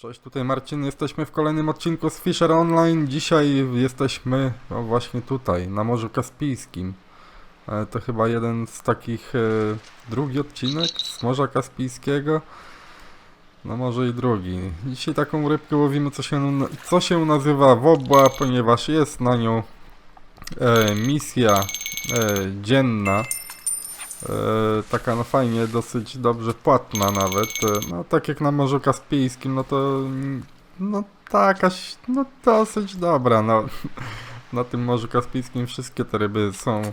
Cześć, tutaj Marcin, jesteśmy w kolejnym odcinku z Fisher Online. Dzisiaj jesteśmy no właśnie tutaj, na Morzu Kaspijskim. E, To chyba jeden z takich, e, drugi odcinek z Morza Kaspijskiego. No może i drugi. Dzisiaj taką rybkę łowimy, co się, co się nazywa wobła, ponieważ jest na nią e, misja e, dzienna. E, taka no fajnie, dosyć dobrze płatna nawet. E, no tak jak na Morzu Kaspijskim, no to no takaś, no dosyć dobra, no. Na tym Morzu Kaspijskim wszystkie te ryby są e,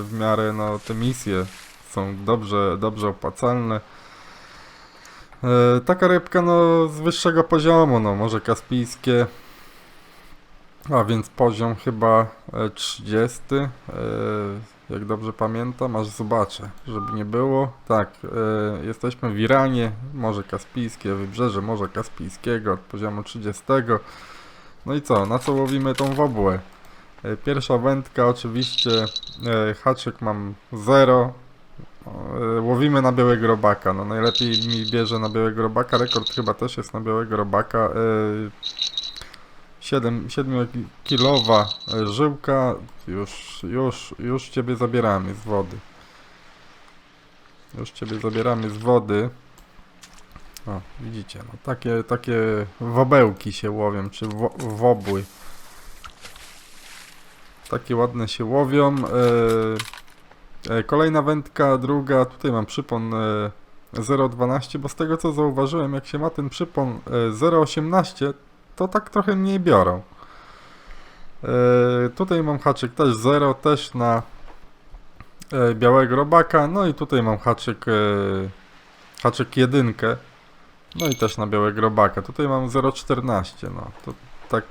w miarę, no te misje są dobrze, dobrze opłacalne. Taka rybka, no z wyższego poziomu, no Morze Kaspijskie. A więc poziom chyba e, 30. Jak dobrze pamiętam, aż zobaczę, żeby nie było. Tak, e, jesteśmy w Iranie, Morze Kaspijskie, wybrzeże Morza Kaspijskiego od poziomu 30. No i co, na co łowimy tą wobłę? E, pierwsza wędka oczywiście, e, haczyk mam 0. E, łowimy na białego robaka, no najlepiej mi bierze na białego robaka, rekord chyba też jest na białego robaka. E, 7, 7-kilowa e, żyłka, już, już, już Ciebie zabieramy z wody. Już Ciebie zabieramy z wody. O, widzicie, no takie, takie wobełki się łowią, czy wo, wobły. Takie ładne się łowią. E, e, kolejna wędka, druga, tutaj mam przypon e, 0,12, bo z tego co zauważyłem, jak się ma ten przypon e, 0,18, to tak trochę mniej biorą. E, tutaj mam haczyk też 0, też na e, białego robaka, no i tutaj mam haczyk e, haczyk jedynkę, no i też na białego robaka. Tutaj mam 0,14, no to tak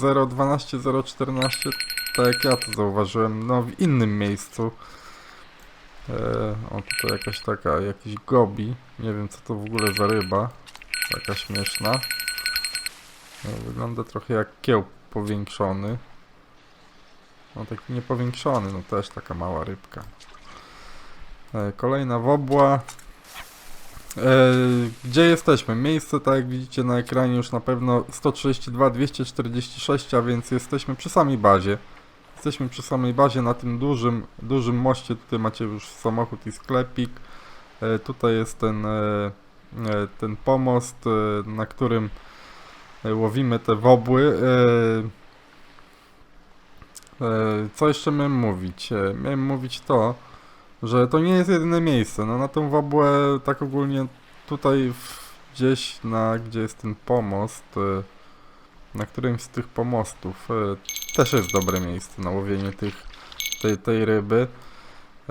0,12, 0,14, tak jak ja to zauważyłem, no w innym miejscu. E, o, tutaj jakaś taka, jakiś gobi, nie wiem co to w ogóle za ryba, taka śmieszna. No, wygląda trochę jak kieł powiększony. No taki niepowiększony, no też taka mała rybka. E, kolejna wobła. E, gdzie jesteśmy? Miejsce, tak jak widzicie na ekranie już na pewno 132, 246, a więc jesteśmy przy samej bazie. Jesteśmy przy samej bazie na tym dużym, dużym moście. Tutaj macie już samochód i sklepik. E, tutaj jest ten, ten pomost, na którym łowimy te wobły. E, e, Co jeszcze miałem mówić? E, Miałem mówić to, że to nie jest jedyne miejsce. No na tą wobłę tak ogólnie tutaj gdzieś na gdzie jest ten pomost, na którymś z tych pomostów też jest dobre miejsce na łowienie tych, tej, tej ryby.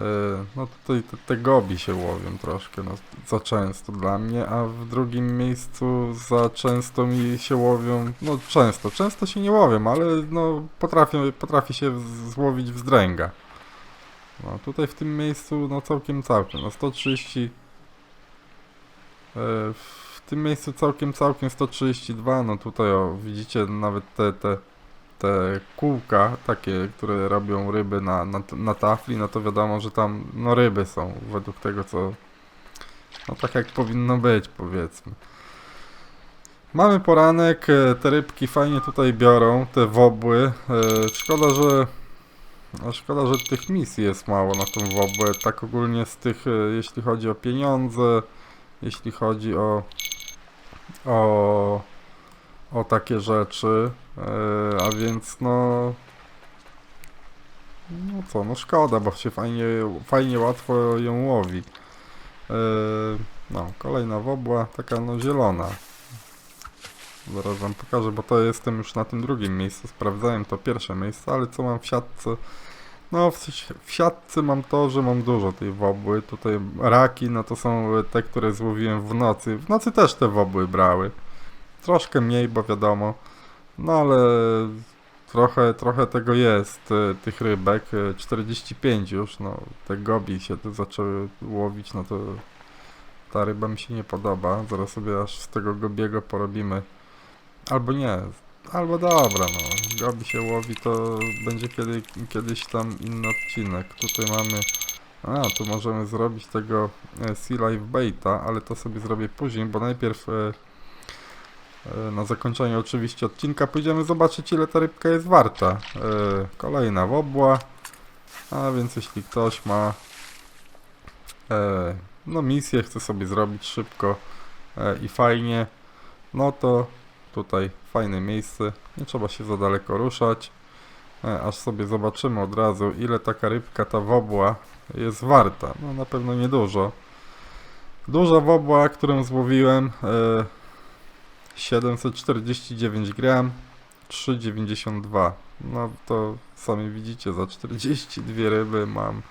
E, No tutaj te, te gobi się łowią troszkę, no za często dla mnie, a w drugim miejscu za często mi się łowią, no często, często się nie łowią, ale no potrafię, potrafi się złowić wzdręga. No tutaj w tym miejscu no całkiem całkiem, no 130 e, w tym miejscu całkiem całkiem 132, no tutaj o widzicie nawet te, te te kółka takie, które robią ryby na, na, na tafli, no to wiadomo, że tam no ryby są według tego co no tak jak powinno być powiedzmy. Mamy poranek, e, te rybki fajnie tutaj biorą, te wobły. E, Szkoda, że no szkoda, że tych misji jest mało na tą wobłę. Tak ogólnie z tych, e, jeśli chodzi o pieniądze, jeśli chodzi o o, o takie rzeczy, e, a więc no no co, no szkoda, bo się fajnie, fajnie łatwo ją łowi. E, no, kolejna wobła, taka no zielona. Zaraz wam pokażę, bo to jestem już na tym drugim miejscu, sprawdzałem to pierwsze miejsce, ale co mam w siatce? No, w, w siatce mam to, że mam dużo tej wobły. Tutaj raki, no to są te, które złowiłem w nocy. W nocy też te wobły brały. Troszkę mniej, bo wiadomo. No ale trochę, trochę tego jest, e, tych rybek. e, 45 już, no te gobi się zaczęły łowić, no to ta ryba mi się nie podoba. Zaraz sobie aż z tego gobiego porobimy. Albo nie, albo dobra, no. Gobi się łowi, to będzie kiedy, kiedyś tam inny odcinek. Tutaj mamy a, tu możemy zrobić tego e, Sea Life Baita, ale to sobie zrobię później, bo najpierw E, Na zakończenie oczywiście odcinka pójdziemy zobaczyć ile ta rybka jest warta. E, Kolejna wobła. A więc jeśli ktoś ma e, no misję, chce sobie zrobić szybko e, i fajnie, no to tutaj fajne miejsce. Nie trzeba się za daleko ruszać. E, aż sobie zobaczymy od razu ile taka rybka, ta wobła jest warta. No na pewno niedużo. Duża wobła, którą złowiłem e, 749 gram 3,92 no to sami widzicie za 42 ryby mam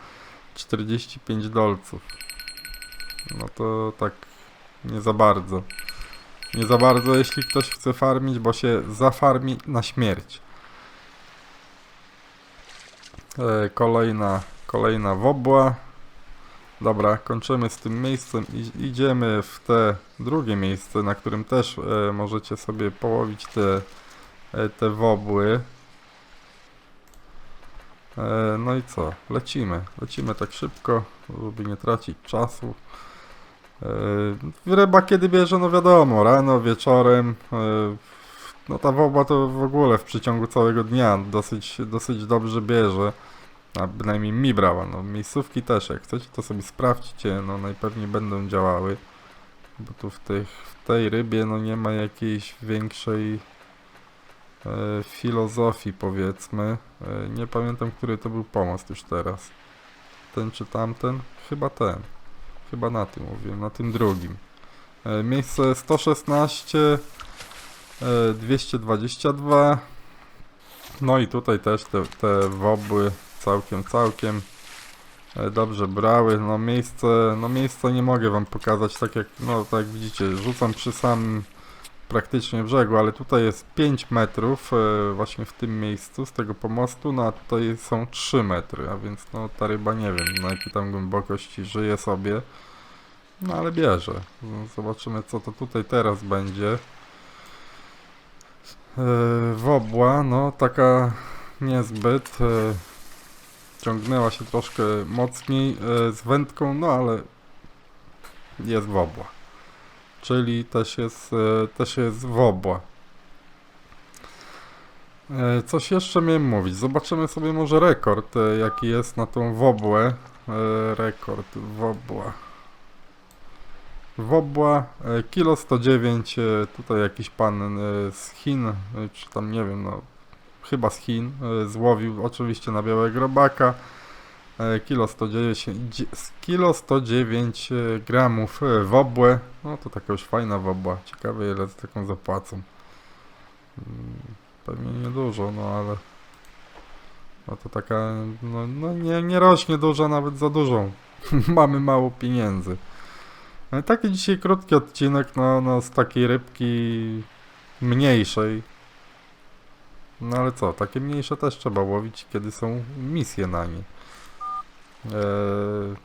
45 dolców. No to tak nie za bardzo. Nie za bardzo jeśli ktoś chce farmić bo się zafarmi na śmierć. E, kolejna kolejna wobła Dobra, kończymy z tym miejscem i idziemy w te drugie miejsce, na którym też e, możecie sobie połowić te, e, te wobły. E, no i co? Lecimy. Lecimy tak szybko, żeby nie tracić czasu. E, ryba kiedy bierze, no wiadomo, rano, wieczorem. E, no ta wobła to w ogóle w przeciągu całego dnia dosyć, dosyć dobrze bierze. A bynajmniej mi brała, no miejscówki też, jak chcecie to sobie sprawdźcie, no najpewniej będą działały, bo tu w, tych, w tej rybie no nie ma jakiejś większej e, filozofii powiedzmy, e, nie pamiętam który to był pomost już teraz, ten czy tamten, chyba ten, chyba na tym mówiłem, na tym drugim, e, miejsce 116, e, 222, no i tutaj też te, te wobły całkiem, całkiem e, dobrze brały. No miejsce, no miejsce nie mogę wam pokazać, tak jak, no tak jak widzicie, rzucam przy samym praktycznie brzegu, ale tutaj jest 5 metrów e, właśnie w tym miejscu z tego pomostu, no a tutaj są 3 metry, a więc no ta ryba nie wiem na jakiej tam głębokości żyje sobie. No ale bierze. No, Zobaczymy co to tutaj teraz będzie. E, wobła, no taka niezbyt. Ciągnęła się troszkę mocniej e, z wędką, no ale jest wobła. Czyli też jest, e, też jest wobła. E, Coś jeszcze miałem mówić. Zobaczymy sobie może rekord, jaki jest na tą wobłę. Rekord, wobła. Wobła, kilo 109, e, tutaj jakiś pan z Chin, czy tam nie wiem, no chyba z Chin, e, złowił oczywiście na białego robaka. E, Kilo 109, dzie- z kilo 109 e, gramów e, wobłę. No to taka już fajna wobła. Ciekawe ile za taką zapłacą. Mm, Pewnie niedużo, no ale... No to taka, no, no nie, nie rośnie dużo, nawet za dużą. Mamy mało pieniędzy. Taki dzisiaj krótki odcinek, no, no z takiej rybki mniejszej. No ale co, takie mniejsze też trzeba łowić, kiedy są misje na nie. Eee...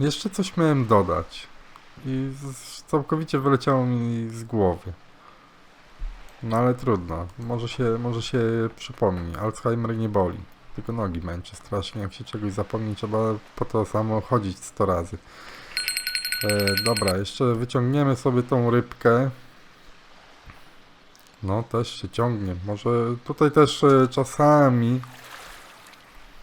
Jeszcze coś miałem dodać i całkowicie wyleciało mi z głowy. No ale trudno, może się, może się przypomni. Alzheimer nie boli, tylko nogi męczy strasznie. Jak się czegoś zapomni, trzeba po to samo chodzić 100 razy. Eee, dobra, jeszcze wyciągniemy sobie tą rybkę. No, też się ciągnie. Może tutaj też e, czasami.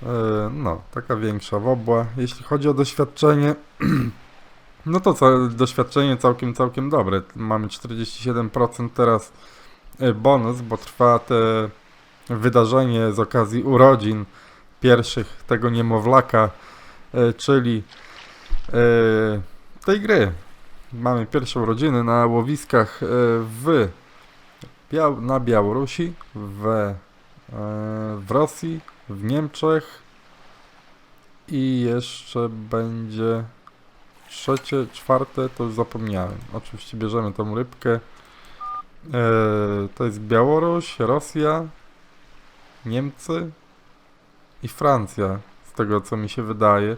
E, no, taka większa wobła. Jeśli chodzi o doświadczenie, no to ca- doświadczenie całkiem, całkiem dobre. Mamy 47% teraz e, bonus, bo trwa te wydarzenie z okazji urodzin pierwszych tego niemowlaka, e, czyli e, tej gry. Mamy pierwsze urodziny na łowiskach e, w Biał na Białorusi, w, e, w Rosji, w Niemczech i jeszcze będzie trzecie, czwarte, to już zapomniałem. Oczywiście bierzemy tą rybkę. E, to jest Białoruś, Rosja, Niemcy i Francja, z tego co mi się wydaje.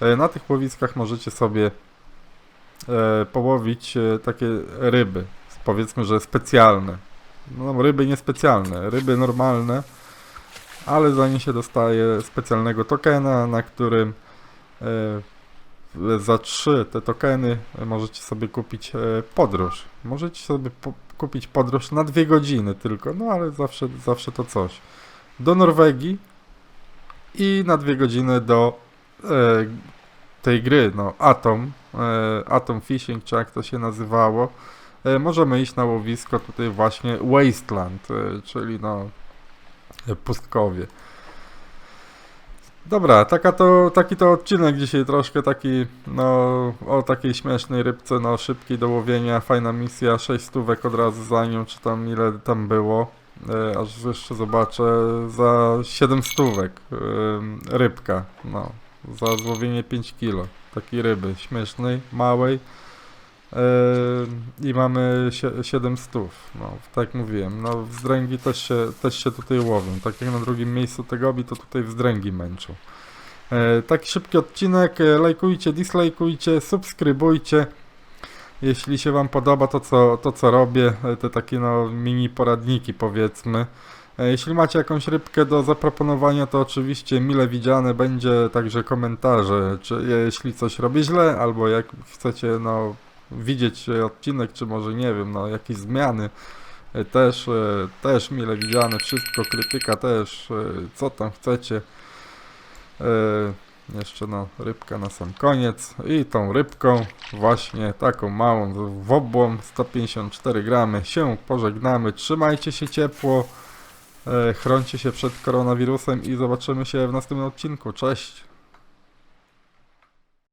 E, na tych łowiskach możecie sobie e, połowić e, takie ryby, powiedzmy, że specjalne. No, ryby niespecjalne, ryby normalne, ale za nie się dostaje specjalnego tokena, na którym e, za 3 te tokeny możecie sobie kupić e, podróż. Możecie sobie po, kupić podróż na dwie godziny tylko, no ale zawsze, zawsze to coś. Do Norwegii i na dwie godziny do e, tej gry, no Atom, e, Atom Fishing, czy jak to się nazywało. E, możemy iść na łowisko tutaj właśnie Wasteland, e, czyli no pustkowie. Dobra, taka to, taki to odcinek dzisiaj troszkę taki, no, o takiej śmiesznej rybce, no, szybkiej do łowienia, fajna misja, 6 stówek od razu za nią, czy tam ile tam było, e, aż jeszcze zobaczę, za 7 stówek e, rybka, no, za złowienie 5 kilo, takiej ryby, śmiesznej, małej, i mamy sie- 7 stów, no, tak mówiłem, no, wzdręgi też się, też się tutaj łowią, tak jak na drugim miejscu tegobi, to tutaj wzdręgi męczą. Taki szybki odcinek. Lajkujcie, dislajkujcie, subskrybujcie. Jeśli się Wam podoba to, co, to, co robię, e, te takie no, mini poradniki powiedzmy. Jeśli macie jakąś rybkę do zaproponowania, to oczywiście mile widziane będzie także komentarze, czy jeśli coś robię źle, albo jak chcecie no, widzieć e, odcinek, czy może nie wiem, no, jakieś zmiany. e, Też, e, też mile widziane, wszystko, krytyka też, co tam chcecie. Jeszcze no, rybka na sam koniec. I tą rybką, właśnie taką małą, wobłą, 154 gramy, się pożegnamy. Trzymajcie się ciepło, chroncie się przed koronawirusem i zobaczymy się w następnym odcinku. Cześć!